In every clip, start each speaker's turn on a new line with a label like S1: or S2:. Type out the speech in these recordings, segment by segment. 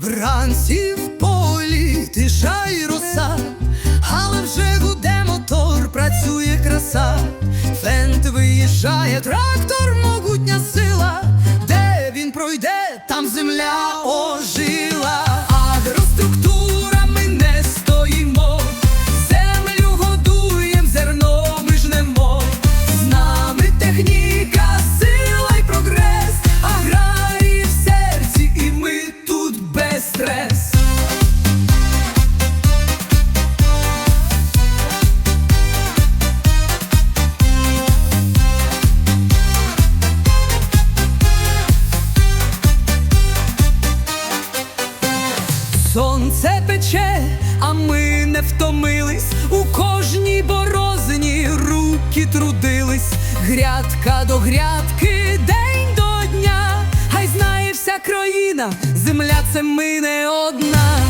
S1: Вранці в полі тиша й роса, але вже гуде мотор, працює краса. Фент виїжджає, трактор, могутня сила. Де він пройде, там земля ожила. Агроструктура Сонце пече, а ми не втомились. У кожній борозні руки трудились. Грядка до грядки, день до дня. Хай знає вся країна, земля це ми не одна.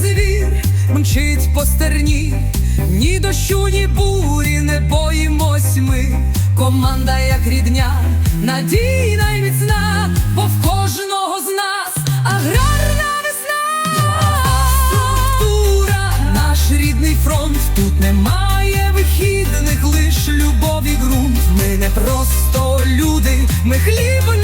S1: звір, мчить по стерні, ні дощу, ні бурі не боїмось ми. Команда, як рідня, надійна і міцна, бо в кожного з нас аграрна весна, Структура, наш рідний фронт, тут немає вихідних, лиш любов і ґрунт. Ми не просто люди, ми хліб.